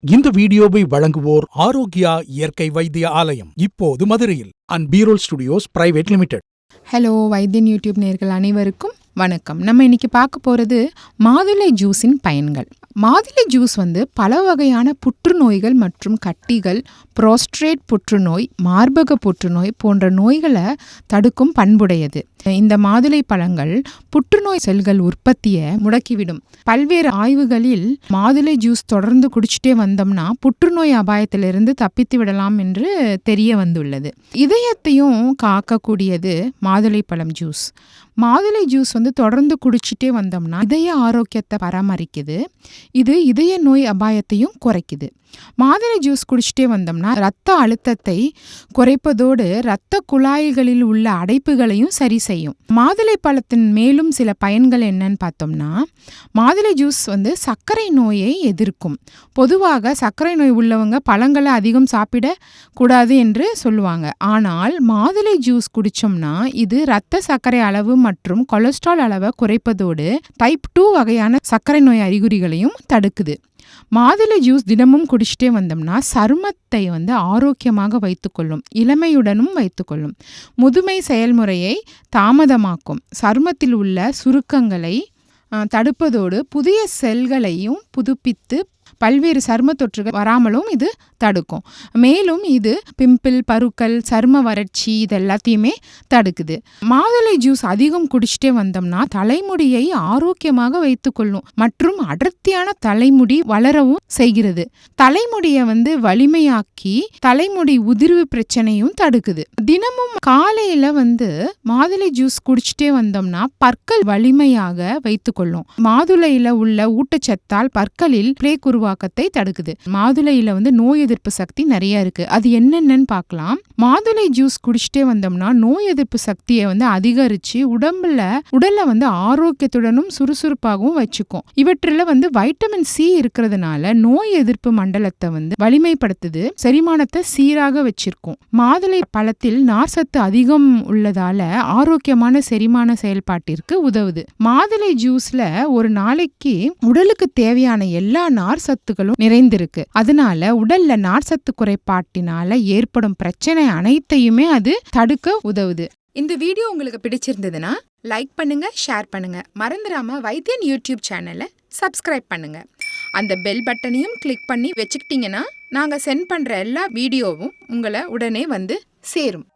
இந்த வீடியோவை வழங்குவோர் ஆரோக்கியா இயற்கை வைத்திய ஆலயம் இப்போது மதுரையில் அண்ட் பீரோல் ஸ்டுடியோஸ் பிரைவேட் லிமிடெட். ஹலோ வைத்தியன் யூடியூப் நேர்கள் அனைவருக்கும் வணக்கம். நம்ம இன்னைக்கு பார்க்க போகிறது மாதுளை ஜூஸின் பயன்கள். மாதுளை ஜூஸ் வந்து பல வகையான புற்றுநோய்கள் மற்றும் கட்டிகள் புரோஸ்ட்ரேட் புற்றுநோய் மார்பக புற்றுநோய் போன்ற நோய்களை தடுக்கும் பண்புடையது. இந்த மாதுளை பழங்கள் புற்றுநோய் செல்கள் உற்பத்தியை முடக்கிவிடும். பல்வேறு ஆய்வுகளில் மாதுளை ஜூஸ் தொடர்ந்து குடிச்சிட்டே வந்தோம்னா புற்றுநோய் அபாயத்திலிருந்து தப்பித்து விடலாம் என்று தெரிய வந்துள்ளது. இதயத்தையும் காக்கக்கூடியது மாதுளை பழம் ஜூஸ். மாதுளை ஜூஸ் வந்து தொடர்ந்து குடிச்சிட்டே வந்தோம்னா இதய ஆரோக்கியத்தை பராமரிக்குது. இது இதய நோய் அபாயத்தையும் குறைக்குது. மாதுளை ஜூஸ் குடிச்சிட்டே வந்தோம்னா ரத்த அழுத்தத்தை குறைப்பதோடு இரத்த குழாய்களில் உள்ள அடைப்புகளையும் சரி செய்யும். மாதுளை பழத்தின் மேலும் சில பயன்கள் என்னன்னு பார்த்தோம்னா மாதுளை ஜூஸ் வந்து சர்க்கரை நோயை எதிர்க்கும். பொதுவாக சர்க்கரை நோய் உள்ளவங்க பழங்களை அதிகம் சாப்பிட கூடாது என்று சொல்லுவாங்க. ஆனால் மாதுளை ஜூஸ் குடித்தோம்னா இது இரத்த சர்க்கரை அளவு மற்றும் கொலஸ்ட்ரால் அளவை குறைப்பதோடு டைப் டூ வகையான சர்க்கரை நோய் அறிகுறிகளையும் தடுக்குது. மாதுளை ஜூஸ் தினமும் குடிச்சிட்டே வந்தோம்னா சருமத்தை வந்து ஆரோக்கியமாக வைத்துக்கொள்ளும் இளமையுடனும் வைத்துக்கொள்ளும். முதுமை செயல்முறையை தாமதமாக்கும். சருமத்தில் உள்ள சுருக்கங்களை தடுப்பதோடு புதிய செல்களையும் புதுப்பித்து பல்வேறு சரும தொற்றுகள் வராமலும் இது தடுக்கும். மேலும் இது பிம்பிள் பருக்கள் சரும வறட்சி இது எல்லாத்தையுமே தடுக்குது. மாதுளை ஜூஸ் அதிகம் குடிச்சிட்டே வந்தோம்னா தலைமுடியை ஆரோக்கியமாக வைத்துக்கொள்ளும் மற்றும் அடர்த்தியான தலைமுடி வளரவும் செய்கிறது. தலைமுடியை வந்து வலிமையாக்கி தலைமுடி உதிர்வு பிரச்சனையும் தடுக்குது. தினமும் காலையில வந்து மாதுளை ஜூஸ் குடிச்சிட்டே வந்தோம்னா பற்கள் வலிமையாக வைத்துக்கொள்ளும் மாதுளையில உள்ள ஊட்டச்சத்தால் பற்களில் பிளேக் உருவாக்கத்தை தடுக்குது. மாதுளையில வந்து நோய் எதிர்ப்பு சக்தி நிறைய இருக்கு. அது என்னென்னன்னு பார்க்கலாம். மாதுளை ஜூஸ் குடிச்சிட்டே வந்தோம்னா நோய் எதிர்ப்பு சக்தியை வந்து அதிகரிச்சு உடம்புல உடல்ல வந்து ஆரோக்கியத்துடனும் சுறுசுறுப்பாகவும் வச்சுக்கும். இவற்றில் வந்து வைட்டமின் சி இருக்கிறதுனால நோய் எதிர்ப்பு மண்டலத்தை வந்து வலிமைப்படுத்துது. செரிமானத்தை சீராக வச்சிருக்கும். மாதுளை பழத்தில் நார்சத்து அதிகம் உள்ளதால ஆரோக்கியமான செரிமான செயல்பாட்டிற்கு உதவுது. மாதுளை ஜூஸ்ல ஒரு நாளைக்கு உடலுக்கு தேவையான எல்லா நார் நார்ச்சத்துகளும் நிறைந்திருக்கு. அதனால உடல்ல நார்ச்சத்து குறைபாட்டினால ஏற்படும் பிரச்சனை அனைத்தையுமே அது தடுக்க உதவுது. இந்த வீடியோ உங்களுக்கு பிடிச்சிருந்ததுன்னா லைக் பண்ணுங்க ஷேர் பண்ணுங்க. மறந்துடாம வைத்தியன் யூடியூப் சேனலை சப்ஸ்கிரைப் பண்ணுங்க. அந்த பெல் பட்டனையும் கிளிக் பண்ணி வச்சுக்கிட்டீங்கன்னா நாங்கள் சென்ட் பண்ணுற எல்லா வீடியோவும் உங்களை உடனே வந்து சேரும்.